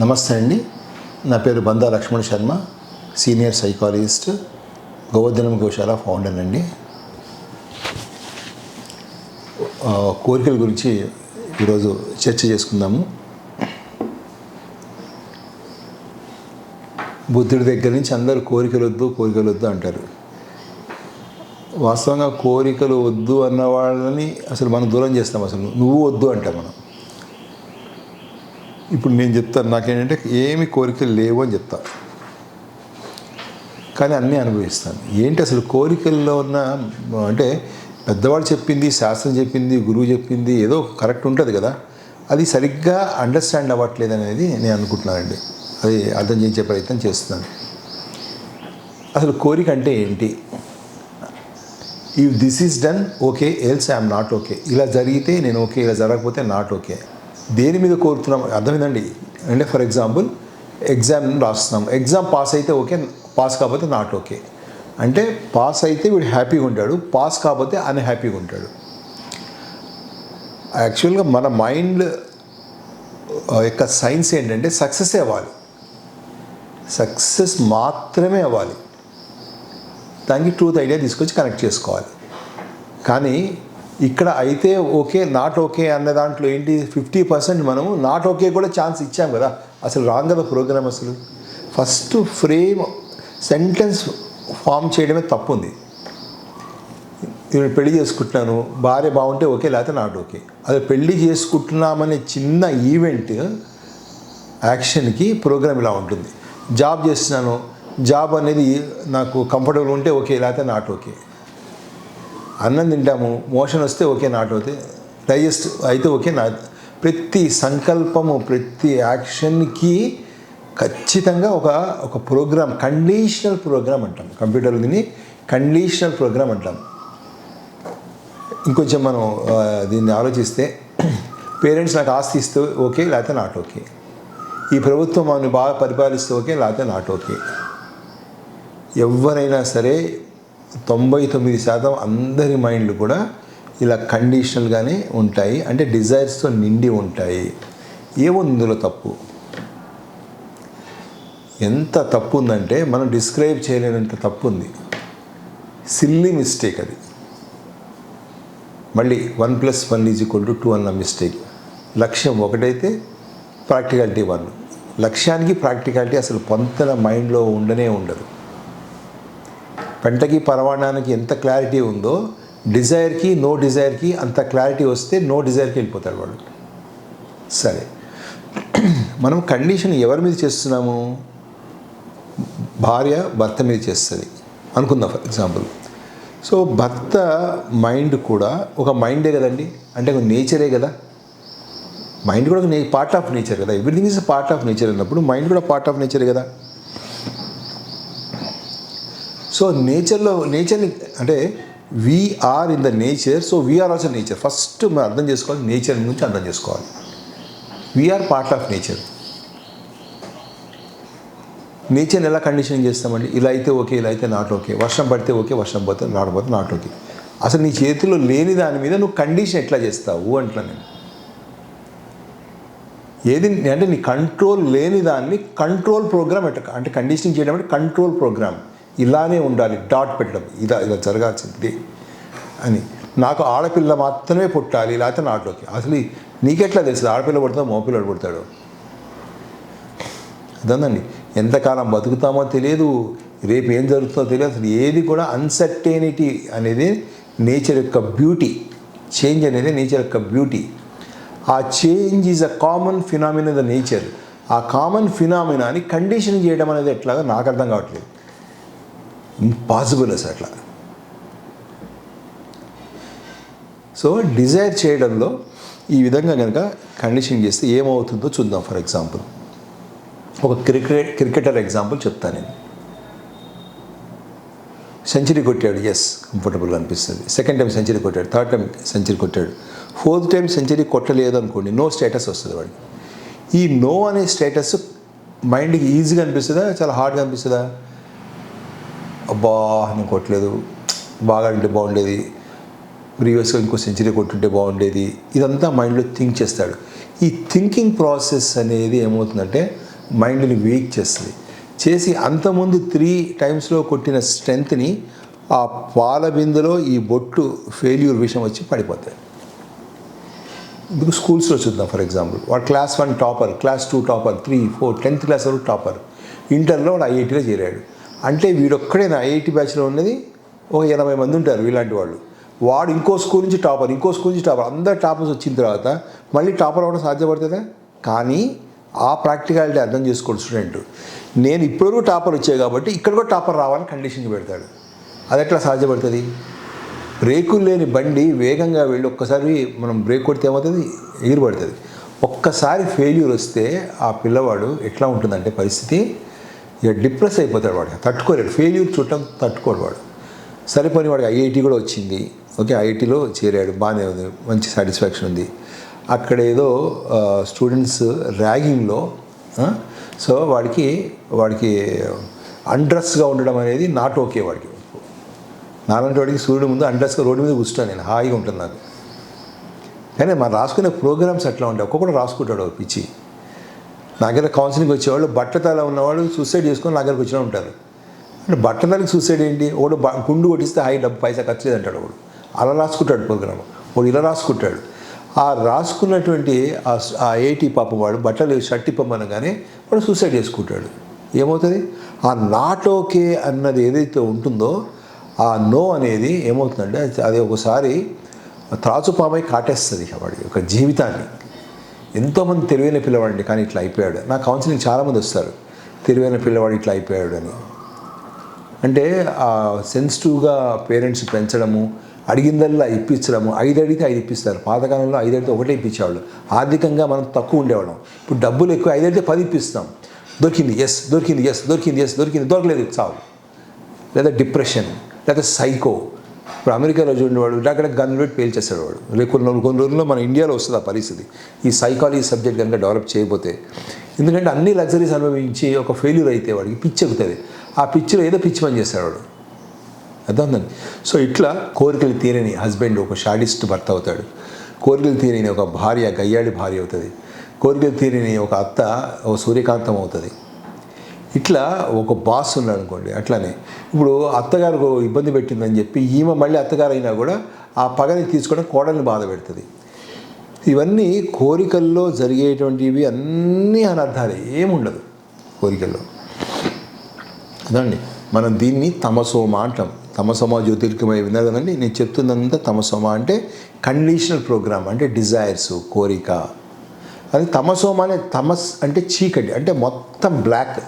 నమస్తే అండి. నా పేరు Banda Laxman Sharma senior psychologist Govardhanam Goshala founder అండి. కోరికల గురించి ఈరోజు చర్చ చేసుకుందాము. బుద్ధుడి దగ్గర నుంచి అందరూ కోరికలు వద్దు కోరికలు వద్దు అంటారు. వాస్తవంగా కోరికలు వద్దు అన్న వాళ్ళని అసలు మనం దూరం చేస్తాం అసలు. నువ్వు వద్దు అంటాం మనం. ఇప్పుడు నేను చెప్తాను నాకేంటంటే ఏమి కోరికలు లేవు అని చెప్తా. కానీ అన్నీ అనుభవిస్తాను. ఏంటి అసలు కోరికల్లో ఉన్న అంటే పెద్దవాడు చెప్పింది శాస్త్రం చెప్పింది గురువు చెప్పింది ఏదో కరెక్ట్ ఉంటుంది కదా. అది సరిగ్గా అండర్స్టాండ్ అవ్వట్లేదు అనేది నేను అనుకుంటున్నానండి. అది అర్థం చేసే ప్రయత్నం చేస్తున్నాను. అసలు కోరిక అంటే ఏంటి? If this is done okay else I'm not okay ఇలా జరిగితే నేను ఓకే ఇలా జరగకపోతే నాట్ ఓకే దేని మీద కోరుతున్నాం? అర్థమైందండి అంటే ఫర్ ఎగ్జాంపుల్ ఎగ్జామ్ రాస్తున్నాం. ఎగ్జామ్ పాస్ అయితే ఓకే పాస్ కాకపోతే నాట్ ఓకే అంటే పాస్ అయితే వీడు హ్యాపీగా ఉంటాడు పాస్ కాకపోతే అన్హ్యాపీగా ఉంటాడు. యాక్చువల్గా మన మైండ్ యొక్క సైన్స్ ఏంటంటే సక్సెస్ అవ్వాలి. సక్సెస్ మాత్రమే అవ్వాలి. దానికి ట్రూత్ ఐడియా తీసుకొచ్చి కనెక్ట్ చేసుకోవాలి. కానీ ఇక్కడ అయితే ఓకే నాట్ ఓకే అన్న దాంట్లో ఏంటి? ఫిఫ్టీ పర్సెంట్ మనము నాట్ ఓకే కూడా ఛాన్స్ ఇచ్చాం కదా. అసలు రాంగ్ కదా ప్రోగ్రామ్ అసలు? ఫస్ట్ ఫ్రేమ్ సెంటెన్స్ ఫామ్ చేయడమే తప్పు ఉంది నేను పెళ్ళి చేసుకుంటున్నాను భార్య బాగుంటే ఓకే లేకపోతే నాట్ ఓకే అదే పెళ్ళి చేసుకుంటున్నామనే చిన్న ఈవెంట్ యాక్షన్కి ప్రోగ్రామ్ ఇలా ఉంటుంది. జాబ్ చేస్తున్నాను జాబ్ అనేది నాకు కంఫర్టబుల్ ఉంటే ఓకే లేకపోతే నాట్ ఓకే అన్నం తింటాము మోషన్ వస్తే ఓకే నాట్ అవుతే డైజెస్ట్ అయితే ఓకే నా ప్రతి సంకల్పము ప్రతి యాక్షన్కి ఖచ్చితంగా ఒక ఒక ప్రోగ్రామ్ కండిషనల్ ప్రోగ్రామ్ అంటాం. కంప్యూటర్లో దీన్ని కండిషనల్ ప్రోగ్రామ్ అంటాం. ఇంకొంచెం మనం దీన్ని ఆలోచిస్తే పేరెంట్స్ నాకు ఆస్తి ఇస్తే ఓకే లేకపోతే నాట్ ఓకే. ఈ ప్రభుత్వం మనల్ని బాగా పరిపాలిస్తే ఓకే లేకపోతే నాట్ ఓకే. ఎవరైనా సరే తొంభై తొమ్మిది శాతం అందరి మైండ్లు కూడా ఇలా కండిషనల్గానే ఉంటాయి. అంటే డిజైర్స్తో నిండి ఉంటాయి. ఏముంది ఇందులో తప్పు? ఎంత తప్పు ఉందంటే మనం డిస్క్రైబ్ చేయలేనంత తప్పు ఉంది. సిల్లీ మిస్టేక్ అది. మళ్ళీ one plus one is equal to two అన్న మిస్టేక్ లక్ష్యం ఒకటైతే ప్రాక్టికాలిటీ వన్ లక్ష్యానికి ప్రాక్టికాలిటీ అసలు పొంతన మైండ్లో ఉండనే ఉండదు. పెంటకి పరమాణానికి ఎంత క్లారిటీ ఉందో డిజైర్కి నో డిజైర్కి అంత క్లారిటీ వస్తే నో డిజైర్కి వెళ్ళిపోతాడు వాడు. సరే. మనం కండిషన్ ఎవరి మీద చేస్తున్నాము? భార్య భర్త మీద చేస్తుంది. అనుకుందాం ఫర్ ఎగ్జాంపుల్ సో భర్త మైండ్ కూడా ఒక మైండే కదండి? అంటే ఒక నేచరే కదా? మైండ్ కూడా ఒక నే పార్ట్ ఆఫ్ నేచర్ కదా. Everything is part of nature అన్నప్పుడు మైండ్ కూడా పార్ట్ ఆఫ్ నేచరే కదా? సో నేచర్లో నేచర్ని అంటే we are in the nature so we are also nature first మనం అర్థం చేసుకోవాలి నేచర్ గురించి అర్థం చేసుకోవాలి. వీఆర్ పార్ట్ ఆఫ్ నేచర్ నేచర్ని ఎలా కండిషనింగ్ చేస్తామండి? ఇలా అయితే ఓకే ఇలా అయితే నాట్ ఓకే వర్షం పడితే ఓకే వర్షం పోతే నాట్ పోతే నాట్ ఓకే అసలు నీ చేతిలో లేని దాని మీద నువ్వు కండిషన్ ఎట్లా చేస్తావు అంటున్నా నేను. ఏది అంటే నీ కంట్రోల్ లేని దాన్ని కంట్రోల్ ప్రోగ్రామ్ ఎట్లా అంటే కండిషనింగ్ చేయడం అంటే కంట్రోల్ ప్రోగ్రామ్ ఇలానే ఉండాలి డాట్ పెట్టడం. ఇలా ఇలా జరగాల్సింది అని. నాకు ఆడపిల్ల మాత్రమే పుట్టాలి లేకపోతే నాట్లోకి అసలు నీకెట్లా తెలుసు? ఆడపిల్ల పుడతావు మగపిల్లడు పుడతాడు? అదండి ఎంతకాలం బతుకుతామో తెలియదు రేపు ఏం జరుగుతుందో తెలియదు. అసలు ఏది కూడా అన్సర్టైనిటీ అనేది నేచర్ యొక్క బ్యూటీ చేంజ్ అనేది నేచర్ యొక్క బ్యూటీ ఆ change is a common phenomena the nature ఆ కామన్ ఫినామినాని కండిషన్ చేయడం అనేది ఎట్లాగా నాకు అర్థం కావట్లేదు. ఇంపాసిబుల్ అసలు అట్లా. సో డిజైర్ చేయడంలో ఈ విధంగా కనుక కండిషన్ చేస్తే ఏమవుతుందో చూద్దాం ఫర్ ఎగ్జాంపుల్ ఒక క్రికెట్ క్రికెటర్ ఎగ్జాంపుల్ చెప్తాను నేను. సెంచరీ కొట్టాడు ఎస్ కంఫర్టబుల్ అనిపిస్తుంది. సెకండ్ టైం సెంచరీ కొట్టాడు థర్డ్ టైం సెంచరీ కొట్టాడు. ఫోర్త్ టైం సెంచరీ కొట్టలేదు అనుకోండి నో స్టేటస్ వస్తుంది వాడికి. ఈ నో అనే స్టేటస్ మైండ్కి ఈజీగా అనిపిస్తుందా చాలా హార్డ్గా అనిపిస్తుందా? అబ్బా నేను కొట్టలేదు. బాగా అంటే బాగుండేది. ప్రీవియస్గా ఇంకో సెంచరీ కొట్టుంటే బాగుండేది. ఇదంతా మైండ్లో థింక్ చేస్తాడు. ఈ థింకింగ్ ప్రాసెస్ అనేది ఏమవుతుందంటే మైండ్ని వీక్ చేస్తుంది. చేసి అంతకుముందు త్రీ టైమ్స్లో కొట్టిన స్ట్రెంగ్త్ని ఆ పాల బిందులో ఈ బొట్టు ఫెయిల్యూర్ విషయం వచ్చి పడిపోతాయి. ఇప్పుడు స్కూల్స్లో చూద్దాం ఫర్ ఎగ్జాంపుల్. వాడు class one topper class two topper three four tenth class వరకు టాపర్. ఇంటర్లో వాడు ఐఐటీలో చేరాడు. అంటే వీడొక్కడేనా? ఐఐటి బ్యాచ్లో ఉన్నది? ఒక ఎనభై మంది ఉంటారు ఇలాంటి వాళ్ళు. వాడు ఇంకో స్కూల్ నుంచి టాపర్ ఇంకో స్కూల్ నుంచి టాపర్ అందరు టాపర్స్ వచ్చిన తర్వాత మళ్ళీ టాపర్ అవ్వడం సాధ్యపడుతుందా? కానీ ఆ ప్రాక్టికాలిటీ అర్థం చేసుకోండి స్టూడెంట్ నేను ఇప్పటివరకు టాపర్ వచ్చాయి కాబట్టి ఇక్కడ కూడా టాపర్ రావాలని కండిషన్ పెడతాడు. అది ఎట్లా సాధ్యపడుతుంది? బ్రేకులు లేని బండి వేగంగా వెళ్ళి ఒక్కసారి మనం బ్రేక్ కొడితే ఏమవుతుంది? ఎగిరిపడుతుంది. ఒక్కసారి ఫెయిల్యూర్ వస్తే ఆ పిల్లవాడు ఎట్లా ఉంటుందంటే పరిస్థితి ఇక డిప్రెస్ అయిపోతాడు వాడు. తట్టుకోలేడు. ఫెయిల్యూర్ చూడటం తట్టుకోడు వాడు. సరిపోని వాడికి ఐఐటి కూడా వచ్చింది. ఓకే ఐఐటిలో చేరాడు. బాగానే ఉంది. మంచి సాటిస్ఫాక్షన్ ఉంది. అక్కడ ఏదో స్టూడెంట్స్ ర్యాగింగ్లో సో వాడికి వాడికి అండ్రస్గా ఉండడం అనేది నాట్ ఓకే వాడికి. నాలాంటి వాడికి సూర్యుడు ముందు అండ్రస్గా రోడ్డు మీద కూర్చుంటాను నేను. హాయిగా ఉంటుంది నాకు. కానీ మనం రాసుకునే ప్రోగ్రామ్స్ అట్లా ఉంటాయి? ఒక్కొక్కటి రాసుకుంటాడు పిచ్చి. నా దగ్గర కౌన్సిలింగ్ వచ్చేవాళ్ళు బట్టతల ఉన్నవాళ్ళు సూసైడ్ చేసుకొని నా దగ్గరకు వచ్చిన ఉంటారు. అంటే బట్టతలకి సూసైడ్ ఏంటి? ఒకడు బ- గుండు కొట్టిస్తే హై డబ్బు పైసా ఖర్చు లేదంటాడు ఒకడు అలా రాసుకుంటాడు ప్రోగ్రామ్. వాడు ఇలా రాసుకుంటాడు. ఆ రాసుకున్నటువంటి ఆ ఏటీ పాపం వాడు బట్టలు షర్ట్ ఇప్పమనగానే వాడు సూసైడ్ చేసుకుంటాడు. ఏమవుతుంది? ఆ నాట్ ఓకే అన్నది ఏదైతే ఉంటుందో ఆ నో అనేది ఏమవుతుందంటే అది- ఒకసారి త్రాచుపామై కాటేస్తుంది వాడి యొక్క జీవితాన్ని. ఎంతోమంది తెలివైన పిల్లవాడండి కానీ ఇట్లా అయిపోయాడు. నా కౌన్సిలింగ్ చాలామంది వస్తారు. తెలివైన పిల్లవాడు ఇట్లా అయిపోయాడు అని అంటే ఆ సెన్సిటివ్గా పేరెంట్స్ పెంచడము అడిగిందల్లా ఇప్పించడము ఐదు అడిగితే ఐదు ఇప్పిస్తారు. పాతకాలంలో ఐదు అడిగితే ఒకటే ఇప్పించేవాళ్ళు. ఆర్థికంగా మనం తక్కువ ఉండేవాళ్ళం. ఇప్పుడు డబ్బులు ఎక్కువ ఐదు అడిగితే పది ఇప్పిస్తాం దొరికింది ఎస్ దొరికింది ఎస్ దొరికింది ఎస్ దొరికింది దొరకలేదు చావు లేదా డిప్రెషన్ లేదా సైకో ఇప్పుడు అమెరికాలో చూడండి వాడు అక్కడ గన్ పెట్టి పేల్చేస్తాడు వాడు. రేపు కొన్ని కొన్ని రోజుల్లో మన ఇండియాలో వస్తుంది ఆ పరిస్థితి. ఈ సైకాలజీ సబ్జెక్ట్ కనుక డెవలప్ చేయకపోతే. ఎందుకంటే అన్ని లగ్జరీస్ అనుభవించి ఒక ఫెయిల్యూర్ అయితే వాడికి పిచ్చి ఎక్కుతుంది. ఆ పిచ్చిలో ఏదో పిచ్చి పని చేస్తాడు వాడు. అర్థం సో ఇట్లా కోరికలు తీరని హస్బెండ్ ఒక షాడిస్ట్ భర్త అవుతాడు. కోరికలు తీరని ఒక భార్య గయ్యాడి భార్య అవుతుంది. కోరికలు తీరని ఒక అత్త ఒక సూర్యకాంతం అవుతుంది. ఇట్లా ఒక బాస్ ఉన్నాడు అనుకోండి అట్లానే. ఇప్పుడు అత్తగారు ఇబ్బంది పెట్టిందని చెప్పి ఈమె మళ్ళీ అత్తగారు అయినా కూడా ఆ పగని తీసుకోవడం కోడల్ని బాధ పెడుతుంది. ఇవన్నీ కోరికల్లో జరిగేటువంటివి అన్నీ అనర్థాలు ఏముండదు కోరికల్లో. అదండి. మనం దీన్ని తమసోమ అంటాం. తమసోమ జ్యోతిర్గమయ విన్నారు కదండి? నేను చెప్తున్నంత తమసోమ అంటే కండిషనల్ ప్రోగ్రామ్ అంటే డిజైర్స్ కోరిక. అది తమసోమ అనే తమస్ అంటే చీకటి అంటే మొత్తం బ్లాక్.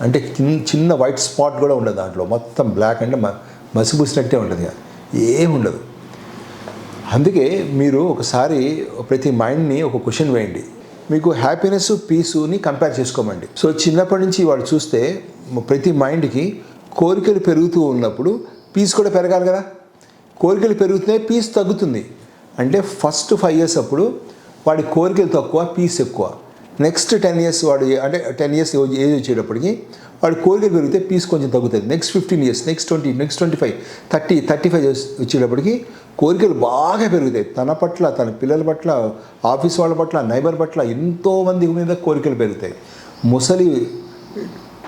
అంటే చిన్న చిన్న వైట్ స్పాట్ కూడా ఉండదు దాంట్లో. మొత్తం బ్లాక్ అంటే మ మసిపూసినట్టే ఉంటుంది. ఏముండదు అందుకే మీరు ఒకసారి ప్రతి మైండ్ని ఒక క్వశ్చన్ వేయండి. మీకు హ్యాపీనెస్ పీసుని కంపేర్ చేసుకోమండి. సో చిన్నప్పటి నుంచి వాడు చూస్తే ప్రతి మైండ్కి కోరికలు పెరుగుతూ ఉన్నప్పుడు పీస్ కూడా పెరగాలి కదా. కోరికలు పెరుగుతున్నాయి పీస్ తగ్గుతుంది. అంటే ఫస్ట్ ఫైవ్ ఇయర్స్ అప్పుడు వాడి కోరికలు తక్కువ పీస్ ఎక్కువ. నెక్స్ట్ టెన్ ఇయర్స్ వాడు అంటే టెన్ ఇయర్స్ ఏజ్ వచ్చేటప్పటికి వాడు కోరిక పెరిగితే పీస్ కొంచెం తగ్గుతుంది. Next fifteen years next twenty next twenty five thirty thirty five years వచ్చేటప్పటికి కోరికలు బాగా పెరుగుతాయి. తన పట్ల తన పిల్లల పట్ల ఆఫీస్ వాళ్ళ పట్ల నైబర్ పట్ల ఎంతోమంది మీద కోరికలు పెరుగుతాయి. ముసలి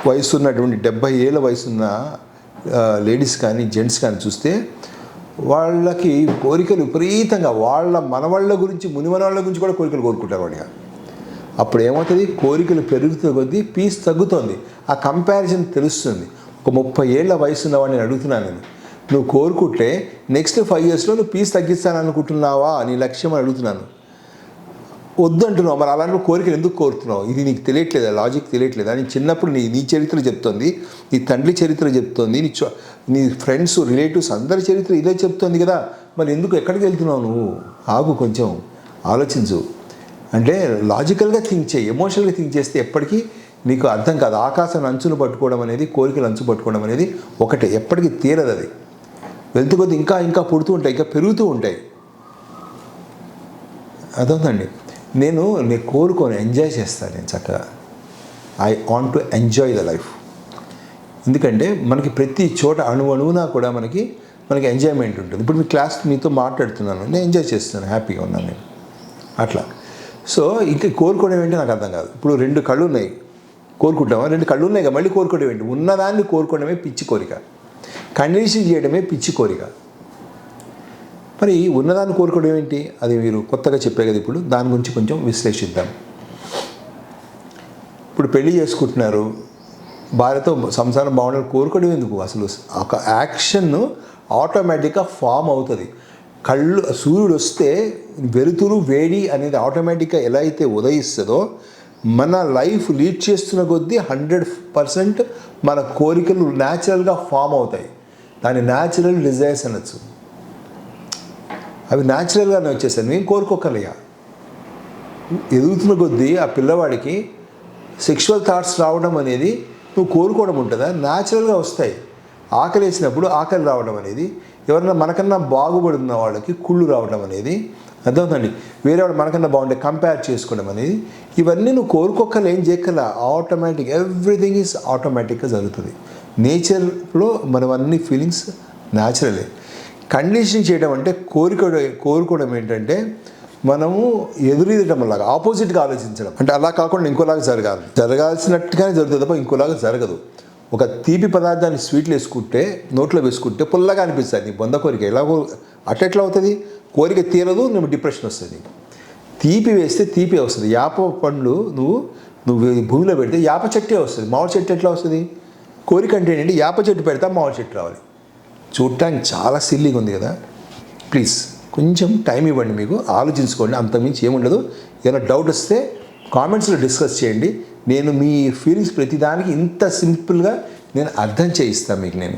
వయసు ఉన్నటువంటి డెబ్బై ఏళ్ళ వయసున్న లేడీస్ కానీ జెంట్స్ కానీ చూస్తే వాళ్ళకి కోరికలు విపరీతంగా వాళ్ళ మనవాళ్ళ గురించి మునిమనవాళ్ళ గురించి కూడా కోరికలు కోరుకుంటారు వాడిగా. అప్పుడు ఏమవుతుంది కోరికలు పెరుగుతున్న కొద్దీ పీస్ తగ్గుతుంది. ఆ కంపారిజన్ తెలుస్తుంది. ఒక ముప్పై ఏళ్ళ వయసు ఉన్నవాడిని నేను అడుగుతున్నాను నేను. నువ్వు కోరుకుంటే నెక్స్ట్ ఫైవ్ ఇయర్స్లో నువ్వు పీస్ తగ్గిస్తాను అనుకుంటున్నావా? నీ లక్ష్యం అని అడుగుతున్నాను. వద్దంటున్నావు. మరి అలాంటి కోరికలు ఎందుకు కోరుతున్నావు? ఇది నీకు తెలియట్లేదా? లాజిక్ తెలియట్లేదా? నీ చిన్నప్పుడు నీ నీ చరిత్ర చెప్తోంది. నీ తండ్రి చరిత్ర చెప్తోంది. నీ చో- నీ ఫ్రెండ్స్ రిలేటివ్స్ అందరి చరిత్ర ఇదే చెప్తోంది కదా. మరి ఎందుకు ఎక్కడికి వెళ్తున్నావు నువ్వు? ఆగు కొంచెం. ఆలోచించు. అంటే లాజికల్గా థింక్ చేయి ఎమోషనల్గా థింక్ చేస్తే ఎప్పటికీ నీకు అర్థం కాదు. ఆకాశం అంచును పట్టుకోవడం అనేది కోరికలు అంచు పట్టుకోవడం అనేది ఒకటే. ఎప్పటికీ తీరదు అది. వెళ్తూ కొద్ది ఇంకా ఇంకా పుడుతూ ఉంటాయి ఇంకా పెరుగుతూ ఉంటాయి. అదవుతుందండి నేను నేను కోరుకొని ఎంజాయ్ చేస్తాను నేను చక్కగా. I want to enjoy the life ఎందుకంటే మనకి ప్రతి చోట అణు అణువునా కూడా మనకి మనకి ఎంజాయ్మెంట్ ఉంటుంది. ఇప్పుడు మీ క్లాస్ మీతో మాట్లాడుతున్నాను. నేను ఎంజాయ్ చేస్తాను హ్యాపీగా ఉన్నాను నేను. అట్లా. సో ఇంకా కోరుకోవడం ఏంటి నాకు అర్థం కాదు. ఇప్పుడు రెండు కళ్ళు ఉన్నాయి కోరుకుంటామా రెండు కళ్ళు ఉన్నాయి కదా మళ్ళీ కోరుకోవడం ఏంటి ఉన్నదాన్ని కోరుకోవడమే పిచ్చి కోరిక. కండిషన్ చేయడమే పిచ్చి కోరిక. మరి ఉన్నదాన్ని కోరుకోవడం ఏంటి అది మీరు కొత్తగా చెప్పే కదా ఇప్పుడు దాని గురించి కొంచెం విశ్లేషిద్దాం. ఇప్పుడు పెళ్ళి చేసుకుంటున్నారు. భార్యతో సంసారం బాగుండాలని కోరుకోవడం ఎందుకు? అసలు ఒక యాక్షన్ ఆటోమేటిక్గా ఫామ్ అవుతుంది. కళ్ళు సూర్యుడు వస్తే వెలుతురు వేడి అనేది ఆటోమేటిక్గా ఎలా అయితే ఉదయిస్తుందో మన లైఫ్ లీడ్ చేస్తున్న కొద్దీ హండ్రెడ్ పర్సెంట్ మన కోరికలు న్యాచురల్గా ఫామ్ అవుతాయి. దాని న్యాచురల్ డిజైర్స్ అనొచ్చు. అవి న్యాచురల్గానే వచ్చేసాను మేము కోరుకోకలిగా ఎదుగుతున్న కొద్దీ ఆ పిల్లవాడికి సెక్షువల్ థాట్స్ రావడం అనేది నువ్వు కోరుకోవడం ఉంటుందా? న్యాచురల్గా వస్తాయి. ఆకలి వేసినప్పుడు ఆకలి రావడం అనేది ఎవరైనా మనకన్నా బాగుపడుతున్న వాళ్ళకి కుళ్ళు రావడం అనేది అర్థమవుతుంది వేరే వాళ్ళు మనకన్నా బాగుంటే కంపేర్ చేసుకోవడం అనేది ఇవన్నీ నువ్వు కోరుకోకలు ఏం చేయగల ఆటోమేటిక్ ఎవ్రీథింగ్ ఈజ్ ఆటోమేటిక్గా జరుగుతుంది. నేచర్లో మనం అన్ని ఫీలింగ్స్ న్యాచురలే కండిషన్ చేయడం అంటే కోరిక కోరుకోవడం ఏంటంటే మనము ఎదురీదటం లాగా ఆపోజిట్గా ఆలోచించడం. అంటే అలా కాకుండా ఇంకోలాగా జరగాలి. జరగాల్సినట్టుగానే జరుగుతుంది తప్ప ఇంకోలాగా జరగదు. ఒక తీపి పదార్థాన్ని స్వీట్లు వేసుకుంటే నోట్లో వేసుకుంటే పుల్లగా అనిపిస్తుంది. నీ బొంద కోరిక ఎలాగో అట్లెట్లా అవుతుంది? కోరిక తీరదు నువ్వు డిప్రెషన్ వస్తుంది తీపి వేస్తే తీపి వస్తుంది. యాప పండ్లు నువ్వు నువ్వు భూమిలో పెడితే యాప చెట్టే వస్తుంది. మామిడి చెట్టు ఎట్లా వస్తుంది? కోరిక అంటే ఏంటంటే యాప చెట్టు పెడతా మామిడి చెట్టు రావాలి. చూడటానికి చాలా సిల్లీగా ఉంది కదా? ప్లీజ్ కొంచెం టైం ఇవ్వండి మీకు. ఆలోచించుకోండి. అంతకుమించి ఏముండదు. ఏదైనా డౌట్ వస్తే కామెంట్స్లో డిస్కస్ చేయండి. నేను మీ ఫీలింగ్స్ ప్రతిదానికి ఇంత సింపుల్గా నేను అర్థం చేయిస్తాను మీకు నేను.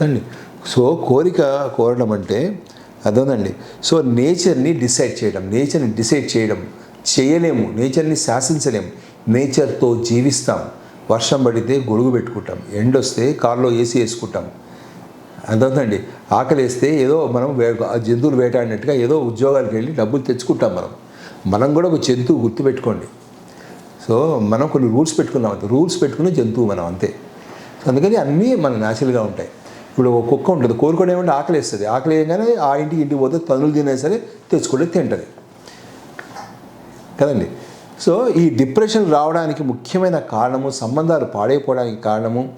అదండి సో కోరిక కోరడం అంటే అదోనండి సో నేచర్ని డిసైడ్ చేయడం నేచర్ని డిసైడ్ చేయడం. చేయలేము నేచర్ని శాసించలేము. నేచర్తో జీవిస్తాం. వర్షం పడితే గొడుగు పెట్టుకుంటాం. ఎండ వస్తే కారులో ఏసీ వేసుకుంటాం. అర్థమవుతుందండి? ఆకలి వేస్తే ఏదో మనం జంతువులు వేటాడినట్టుగా ఏదో ఉద్యోగాలకు వెళ్ళి డబ్బులు తెచ్చుకుంటాం మనం. మనం కూడా ఒక జంతువు గుర్తుపెట్టుకోండి. సో మనం కొన్ని రూల్స్ పెట్టుకున్నాం. అంతే రూల్స్ పెట్టుకునే జంతువు మనం అంతే. అందుకని అన్నీ మన న్యాచురల్గా ఉంటాయి. ఇప్పుడు ఒక కుక్క ఉంటుంది కోరుకోవడం ఏమంటే ఆకలి వేస్తుంది. ఆకలి వేయగానే ఆ ఇంటికి ఇంటికి పోతే తనులు తినే సరే తెచ్చుకుంటే తింటుంది. కదండి? సో ఈ డిప్రెషన్ రావడానికి ముఖ్యమైన కారణము సంబంధాలు పాడైపోవడానికి కారణము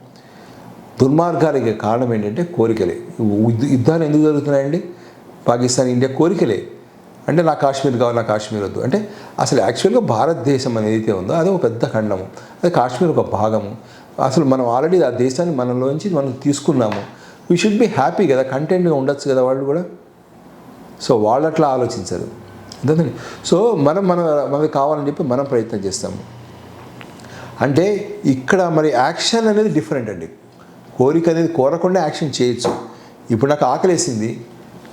దుర్మార్గాలకి కారణం ఏంటంటే కోరికలే. యుద్ధ- యుద్ధాలు ఎందుకు జరుగుతున్నాయండి? పాకిస్తాన్ ఇండియా కోరికలే. అంటే నా కాశ్మీర్ కావాలి నా కాశ్మీర్ వద్దు. అంటే అసలు యాక్చువల్గా భారతదేశం అనేది అయితే ఉందో అది ఒక పెద్ద ఖండము. అది కాశ్మీర్ ఒక భాగము. అసలు మనం ఆల్రెడీ ఆ దేశాన్ని మనలోంచి మనం తీసుకున్నాము. వీ షుడ్ బి హ్యాపీ కదా కంటెంట్గా ఉండొచ్చు కదా వాళ్ళు కూడా. సో వాళ్ళు అట్లా ఆలోచించరు. అంతేనండి. సో మనం మన మనకి కావాలని చెప్పి మనం ప్రయత్నం చేస్తాము. అంటే ఇక్కడ మరి యాక్షన్ అనేది డిఫరెంట్ అండి. కోరిక అనేది కోరకుండా యాక్షన్ చేయొచ్చు. ఇప్పుడు నాకు ఆకలేసింది.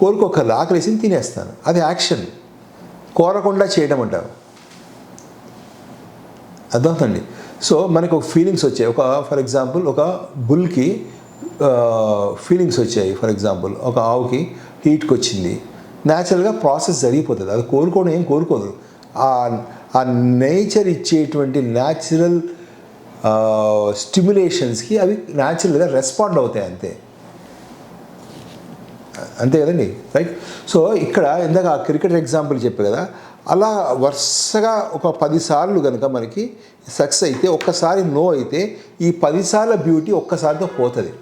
కోరుకోకర్లేదు ఆకలేసింది తినేస్తాను. అది యాక్షన్. కోరకుండా చేయడం అంటారు. అర్థమవుతుంది సో మనకు ఒక ఫీలింగ్స్ వచ్చాయి. ఒక ఫర్ ఎగ్జాంపుల్ ఒక బుల్కి ఫీలింగ్స్ వచ్చాయి ఫర్ ఎగ్జాంపుల్. ఒక ఆవుకి హీట్కి వచ్చింది. న్యాచురల్గా ప్రాసెస్ జరిగిపోతుంది. అది కోరుకోవడం ఏం కోరుకోదు. ఆ ఆ నేచర్ ఇచ్చేటువంటి న్యాచురల్ స్టిమ్యులేషన్స్కి అవి న్యాచురల్గా రెస్పాండ్ అవుతాయి అంతే. అంతే కదండి రైట్ సో ఇక్కడ ఇందాక ఆ క్రికెట్ ఎగ్జాంపుల్ చెప్పే కదా అలా వరుసగా ఒక పదిసార్లు కనుక మనకి సక్సెస్ అయితే ఒక్కసారి నో అయితే ఈ పదిసార్ల బ్యూటీ ఒక్కసారితో పోతుంది.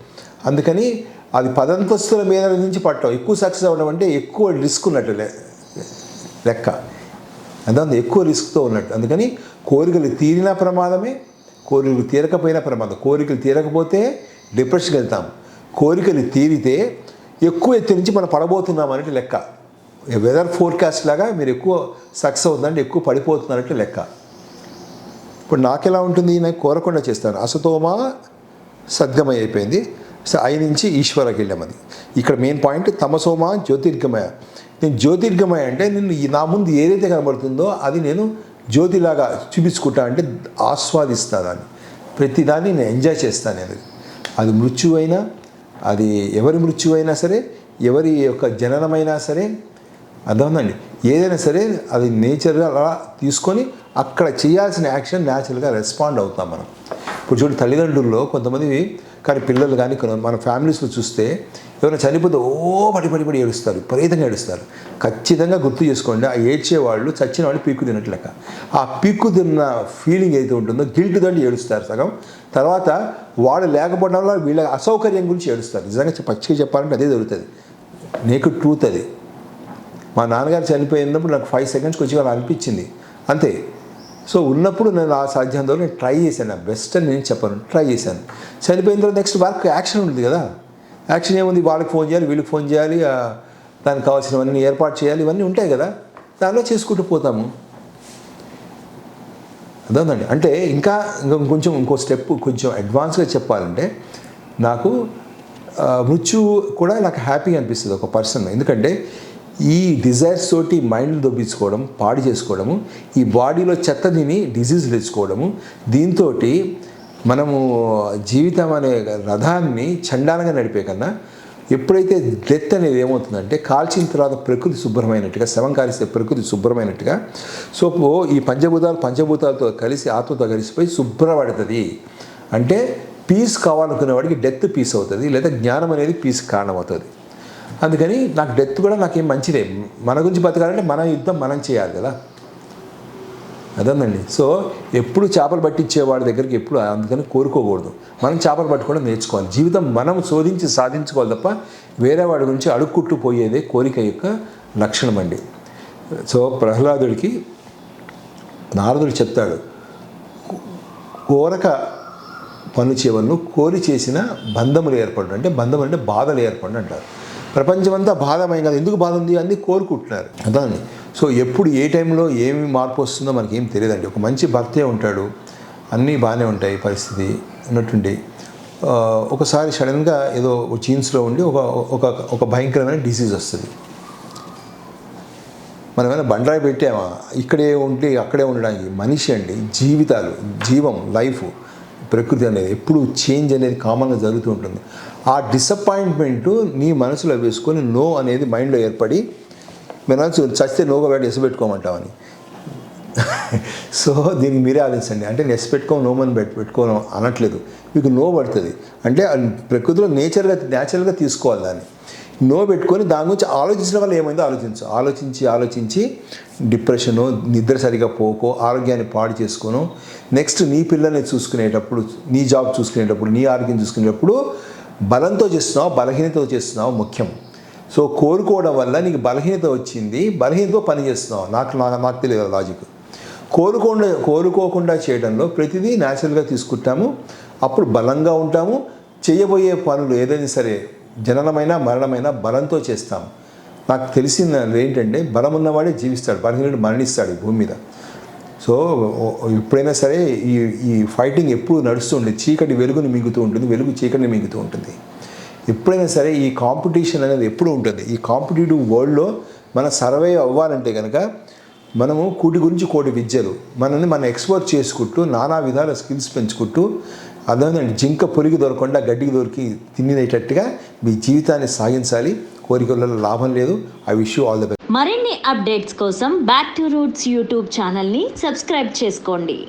అందుకని అది పదంతస్తుల మీద నుంచి పట్టడం ఎక్కువ సక్సెస్ అవ్వడం అంటే ఎక్కువ రిస్క్ ఉన్నట్టు లే- లెక్క. అంత ఎక్కువ రిస్క్తో ఉన్నట్టు. అందుకని కోరికలు తీరిన ప్రమాదమే కోరికలు తీరకపోయినా ప్రమాదం. కోరికలు తీరకపోతే డిప్రెషన్కి వెళ్తాం. కోరికలు తీరితే ఎక్కువ ఎత్తు నుంచి మనం పడబోతున్నాం అనేది లెక్క. వెదర్ ఫోర్కాస్ట్ లాగా మీరు ఎక్కువ సక్సెస్ అవుతుందంటే ఎక్కువ పడిపోతున్నారంటే లెక్క. ఇప్పుడు నాకెలా ఉంటుంది? నేను కోరకుండా చేస్తాను. అసతోమా సద్గమయ అయిపోయింది. ఐ నుంచి ఈశ్వరకి వెళ్ళాం అది. ఇక్కడ మెయిన్ పాయింట్ తమసోమ జ్యోతిర్గమయ. నేను జ్యోతిర్గమయ అంటే నేను నా ముందు ఏదైతే కనబడుతుందో అది నేను జ్యోతిలాగా చూపించుకుంటా అంటే ఆస్వాదిస్తా దాన్ని. ప్రతిదాన్ని నేను ఎంజాయ్ చేస్తాను అది అది మృత్యువైనా అది ఎవరి మృత్యువైనా సరే ఎవరి యొక్క జననమైనా సరే అర్థమైందండి ఏదైనా సరే అది నేచర్గా అలా తీసుకొని అక్కడ చేయాల్సిన యాక్షన్ న్యాచురల్గా రెస్పాండ్ అవుతాం మనం. ఇప్పుడు చూడండి తల్లిదండ్రుల్లో కొంతమంది కానీ పిల్లలు కానీ మన ఫ్యామిలీస్లో చూస్తే ఎవరైనా చనిపోతే ఓ పడి పడి పడి ఏడుస్తారు విపరీతంగా ఏడుస్తారు. ఖచ్చితంగా గుర్తు చేసుకోండి ఆ ఏడ్చే వాళ్ళు చచ్చిన వాళ్ళు పీక్కు తిన్నట్లు లెక్క. ఆ పీక్కు తిన్న ఫీలింగ్ ఏదైతే ఉంటుందో గిల్ట్ దండి ఏడుస్తారు సగం. తర్వాత వాళ్ళు లేకపోవడం వల్ల వీళ్ళ అసౌకర్యం గురించి ఏడుస్తారు. నిజంగా పచ్చిగా చెప్పాలంటే అదే దొరుకుతుంది నీకు ట్రూత్ అది. మా నాన్నగారు చనిపోయినప్పుడు నాకు ఫైవ్ సెకండ్స్కి వచ్చి వాళ్ళు అనిపించింది. అంతే. సో ఉన్నప్పుడు నేను ఆ సాధ్యంతో నేను ట్రై చేశాను. బెస్ట్ అని నేను చెప్పాను ట్రై చేశాను. చనిపోయిన తర్వాత నెక్స్ట్ వర్క్ యాక్షన్ ఉంది కదా. యాక్షన్ ఏముంది? వాళ్ళకి ఫోన్ చేయాలి వీళ్ళకి ఫోన్ చేయాలి దానికి కావాల్సినవన్నీ ఏర్పాటు చేయాలి ఇవన్నీ ఉంటాయి కదా. దానిలో చేసుకుంటూ పోతాము. అదేందండి అంటే ఇంకా ఇంకా కొంచెం ఇంకో స్టెప్ కొంచెం అడ్వాన్స్గా చెప్పాలంటే నాకు మృత్యు కూడా నాకు హ్యాపీగా అనిపిస్తుంది ఒక పర్సన్ ఎందుకంటే ఈ డిజైర్స్ తోటి మైండ్లు దొబ్బించుకోవడం పాడు చేసుకోవడము ఈ బాడీలో చెత్త తిని డిజీజ్ తెచ్చుకోవడము దీంతో మనము జీవితం అనే రథాన్ని చండాలంగా నడిపే కన్నా ఎప్పుడైతే డెత్ అనేది ఏమవుతుందంటే కాల్చిన తర్వాత ప్రకృతి శుభ్రమైనట్టుగా శవం కాలిస్తే ప్రకృతి శుభ్రమైనట్టుగా సో ఈ పంచభూతాలు పంచభూతాలతో కలిసి ఆత్మతో కలిసిపోయి శుభ్రపడుతుంది. అంటే పీస్ కావాలనుకునే వాడికి డెత్ పీస్ అవుతుంది లేదా జ్ఞానం అనేది పీస్ కారణమవుతుంది. అందుకని నాకు డెత్ కూడా నాకేం మంచిదే. మన గురించి బతకాలంటే మన యుద్ధం మనం చేయాలి కదా. అదేనండి సో ఎప్పుడు చేపలు పట్టించే వాడి దగ్గరికి ఎప్పుడు అందుకని కోరుకోకూడదు. మనం చేపలు పట్టుకోవడం నేర్చుకోవాలి. జీవితం మనం శోధించి సాధించుకోవాలి తప్ప వేరే వాడి గురించి అడుక్కుంటూ పోయేదే కోరిక యొక్క లక్షణం అండి. సో ప్రహ్లాదుడికి నారదుడు చెప్తాడు కోరక పనులు చేయవలను కోరి చేసిన బంధములు ఏర్పడు అంటే బంధం అంటే బాధలు ఏర్పడు అంటారు. ప్రపంచమంతా బాధమయం కదా. ఎందుకు బాధ ఉంది? అని కోరుకుంటున్నారు. అదాన్ని సో ఎప్పుడు ఏ టైంలో ఏమి మార్పు వస్తుందో మనకి ఏం తెలియదండి. ఒక మంచి భర్తే ఉంటాడు. అన్నీ బాగానే ఉంటాయి పరిస్థితి ఉన్నట్టుండి ఒకసారి సడన్గా ఏదో జీన్స్లో ఉండి ఒక ఒక ఒక భయంకరమైన డిసీజ్ వస్తుంది. మనం ఏమైనా బండరాయి పెట్టామా? ఇక్కడే ఉంటే అక్కడే ఉండడానికి మనిషి అండి. జీవితాలు జీవం లైఫ్ ప్రకృతి అనేది ఎప్పుడు చేంజ్ అనేది కామన్గా జరుగుతూ ఉంటుంది. ఆ డిసప్పాయింట్మెంట్ నీ మనసులో వేసుకొని నో అనేది మైండ్లో ఏర్పడి మీ మనసు చస్తే నోగా వేట ఎసబెట్టుకోమంటామని సో దీనికి మీరే ఆలోచించండి. అంటే నెస్ పెట్టుకో నోమని పెట్టు పెట్టుకోను అనట్లేదు. మీకు నో పడుతుంది. అంటే ప్రకృతిలో నేచర్గా న్యాచురల్గా తీసుకోవాలి దాన్ని. నో పెట్టుకొని దాని గురించి ఆలోచించడం వల్ల ఏమైందో ఆలోచించు. ఆలోచించి ఆలోచించి డిప్రెషను నిద్ర సరిగా పోకో ఆరోగ్యాన్ని పాడు చేసుకోను. నెక్స్ట్ నీ పిల్లల్ని చూసుకునేటప్పుడు నీ జాబ్ చూసుకునేటప్పుడు నీ ఆరోగ్యం చూసుకునేటప్పుడు బలంతో చేస్తున్నావు బలహీనతతో చేస్తున్నావు ముఖ్యం. సో కోరుకోవడం వల్ల నీకు బలహీనత వచ్చింది బలహీనతో పని చేస్తున్నావు. నాకు నాకు నాకు తెలియదు లాజిక్ కోరుకోకుండా కోరుకోకుండా చేయడంలో ప్రతిదీ న్యాచురల్గా తీసుకుంటాము. అప్పుడు బలంగా ఉంటాము. చేయబోయే పనులు ఏదైనా సరే జననమైన మరణమైన బలంతో చేస్తాం. నాకు తెలిసిన ఏంటంటే బలం ఉన్నవాడే జీవిస్తాడు. బలహీనుడు మరణిస్తాడు భూమి మీద. సో ఎప్పుడైనా సరే ఈ ఈ ఫైటింగ్ ఎప్పుడు నడుస్తుంది చీకటి వెలుగుని మింగుతూ ఉంటుంది. వెలుగు చీకటిని మింగుతూ ఉంటుంది. ఎప్పుడైనా సరే ఈ కాంపిటీషన్ అనేది ఎప్పుడు ఉంటుంది. ఈ కాంపిటేటివ్ వరల్డ్లో మన సర్వే అవ్వాలంటే కనుక మనము కూటి గురించి కోటి విద్యలు. మనల్ని మనం ఎక్స్ప్లోర్ చేసుకుంటూ నానా విధాల స్కిల్స్ పెంచుకుంటూ అదేనండి జింక పొలికి దొరకకుండా గడ్డికి దొరికి తినేటట్టుగా మీ జీవితాన్ని సాగించాలి. కోరికలలో లాభం లేదు. I wish you all the best మరిన్ని అప్డేట్స్ కోసం బ్యాక్ టు రూట్స్ యూట్యూబ్ ఛానల్ని సబ్స్క్రైబ్ చేసుకోండి.